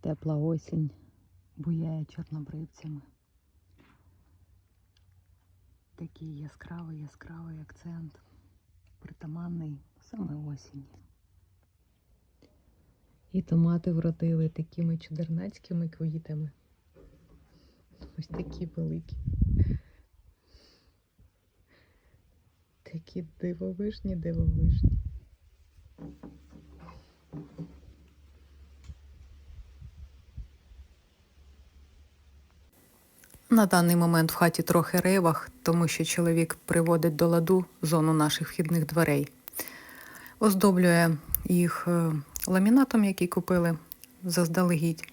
Тепла осінь буяє чорнобривцями. Такий яскравий, яскравий акцент, притаманний саме осінь. І томати вродили такими чудернацькими квітами. Ось такі великі. Такі дивовижні, дивовижні. На даний момент в хаті трохи рейвах, тому що чоловік приводить до ладу зону наших вхідних дверей. Оздоблює їх е, ламінатом, який купили заздалегідь.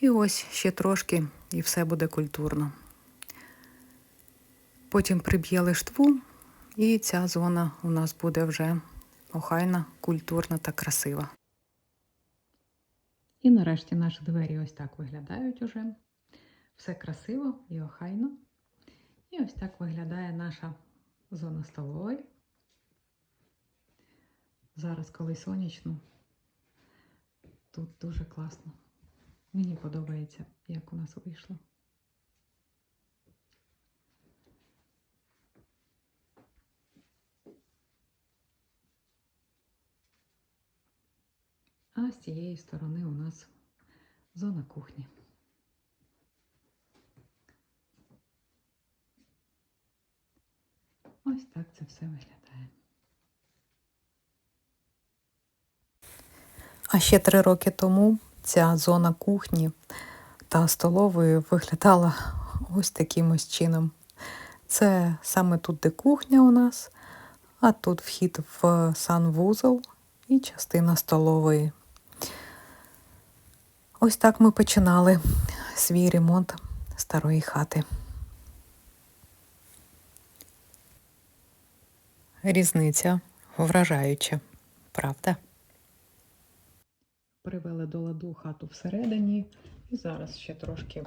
І ось ще трошки, і все буде культурно. Потім приб'є лиштву, і ця зона у нас буде вже охайна, культурна та красива. І нарешті наші двері ось так виглядають уже. Все красиво і охайно. І ось так виглядає наша зона столової. Зараз, коли сонячно, тут дуже класно. Мені подобається, як у нас вийшло. А з цієї сторони у нас зона кухні. Ось так це все виглядає. А ще три роки тому ця зона кухні та столової виглядала ось таким ось чином. Це саме тут, де кухня у нас, а тут вхід в санвузол і частина столової. Ось так ми починали свій ремонт старої хати. Різниця вражаюча, правда? Привели до ладу хату всередині, і зараз ще трошки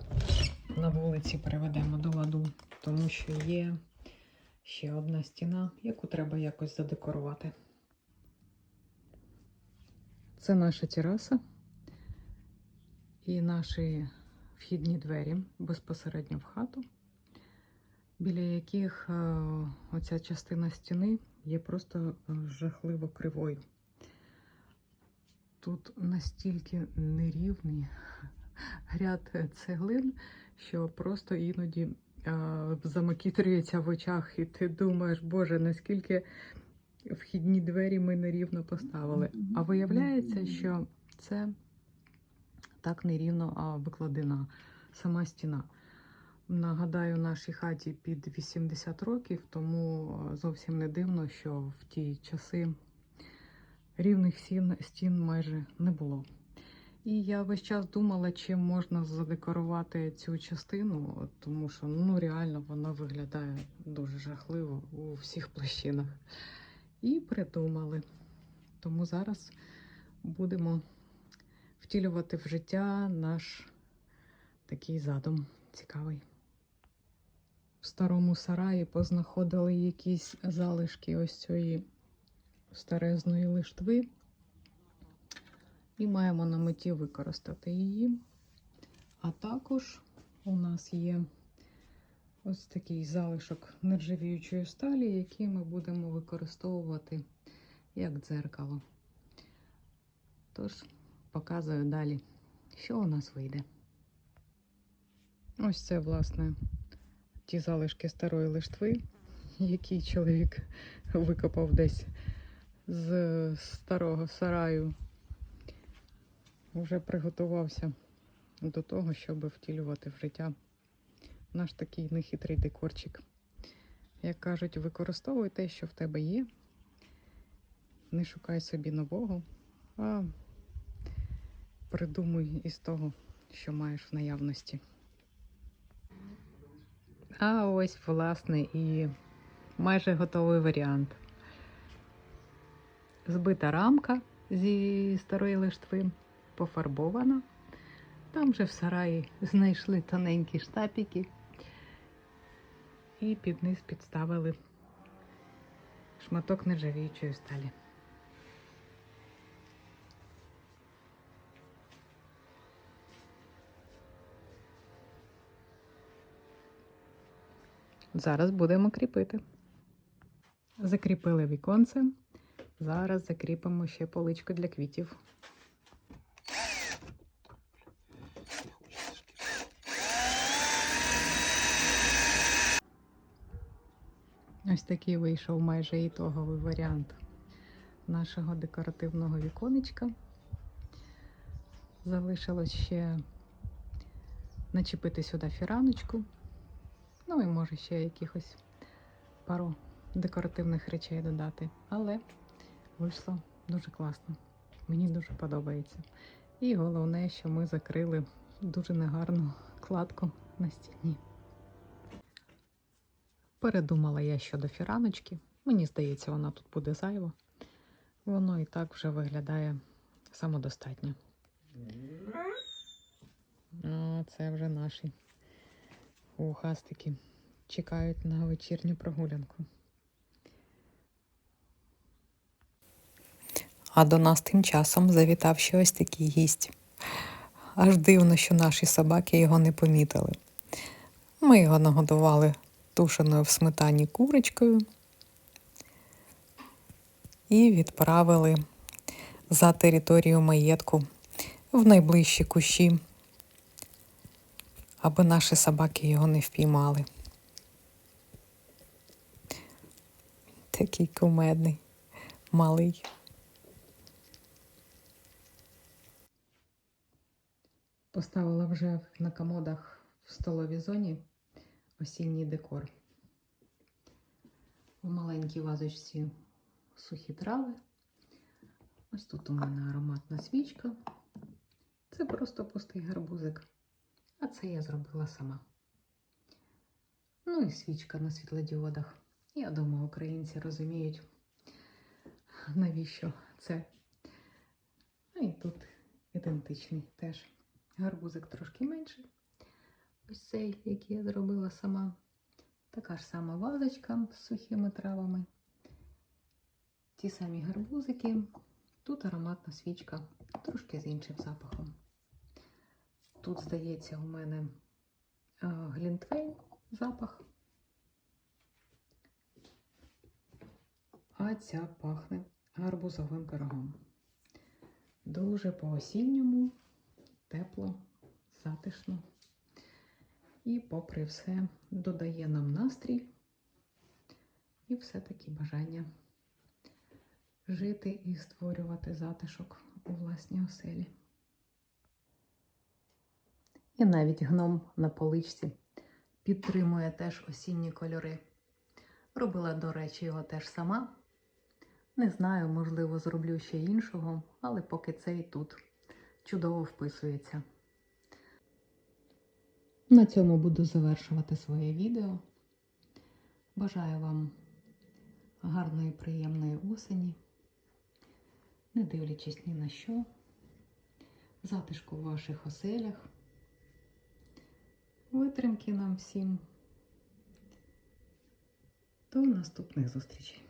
на вулиці приведемо до ладу, тому що є ще одна стіна, яку треба якось задекорувати. Це наша тераса і наші вхідні двері безпосередньо в хату біля яких е, оця частина стіни є просто е, жахливо кривою. Тут настільки нерівний ряд цеглин, що просто іноді е, замакітрюється в очах, і ти думаєш, Боже, наскільки вхідні двері ми нерівно поставили. А виявляється, що це так нерівно викладена сама стіна. Нагадаю, нашій хаті під 80 років, тому е, зовсім не дивно, що в ті часи рівних стін, майже не було. І я весь час думала, чим можна задекорувати цю частину, тому що ну реально вона виглядає дуже жахливо у всіх площинах. І придумали. Тому зараз будемо втілювати в життя наш такий задум цікавий. В старому сараї познаходили якісь залишки ось цієї старезної лиштви. І маємо на меті використати її. А також у нас є ось такий залишок нержавіючої сталі, який ми будемо використовувати як дзеркало. Тож, показую далі, що у нас вийде. Ось це, власне, ті залишки старої лиштви, які чоловік викопав десь з старого сараю. Вже приготувався до того, щоб втілювати в життя наш такий нехитрий декорчик. Як кажуть, використовуй те, що в тебе є. Не шукай собі нового, а придумуй із того, що маєш в наявності. А ось, власне, і майже готовий варіант. Збита рамка зі старої лиштви, пофарбована. Там вже в сараї знайшли тоненькі штапики і під низ підставили шматок нержавіючої сталі. Зараз будемо кріпити. Закріпили віконце. Зараз закріпимо ще поличку для квітів. Ось такий вийшов майже ітоговий варіант нашого декоративного віконечка. Залишилось ще начепити сюди фіраночку. Ну і може ще якихось пару декоративних речей додати. Але вийшло дуже класно. Мені дуже подобається. І головне, що ми закрили дуже негарну кладку на стіні. Передумала я щодо фіраночки. Мені здається, вона тут буде зайва. Воно і так вже виглядає самодостатньо. А, це вже наші ухастики чекають на вечірню прогулянку. А до нас тим часом завітав ще ось такий гість. Аж дивно, що наші собаки його не помітили. Ми його нагодували тушеною в сметані курочкою і відправили за територію маєтку в найближчі кущі, аби наші собаки його не впіймали. Такий кумедний, малий. Поставила вже на комодах в столовій зоні осінній декор. У маленькій вазочці сухі трави. Ось тут у мене ароматна свічка. Це просто пустий гарбузик. А це я зробила сама. Ну і свічка на світлодіодах. Я думаю, українці розуміють, навіщо це. А і тут ідентичний теж. Гарбузик трошки менший. Ось цей, який я зробила сама. Така ж сама вазочка з сухими травами. Ті самі гарбузики. Тут ароматна свічка, трошки з іншим запахом. Тут, здається, у мене а, глінтвейн запах. А ця пахне гарбузовим пирогом. Дуже по-осінньому, тепло, затишно. І, попри все, додає нам настрій і все-таки бажання жити і створювати затишок у власній оселі. І навіть гном на поличці підтримує теж осінні кольори. Робила, до речі, його теж сама. Не знаю, можливо, зроблю ще іншого, але поки цей тут чудово вписується. На цьому буду завершувати своє відео. Бажаю вам гарної, приємної осені, не дивлячись ні на що, затишку в ваших оселях, витримки нам всім. До наступних зустрічей!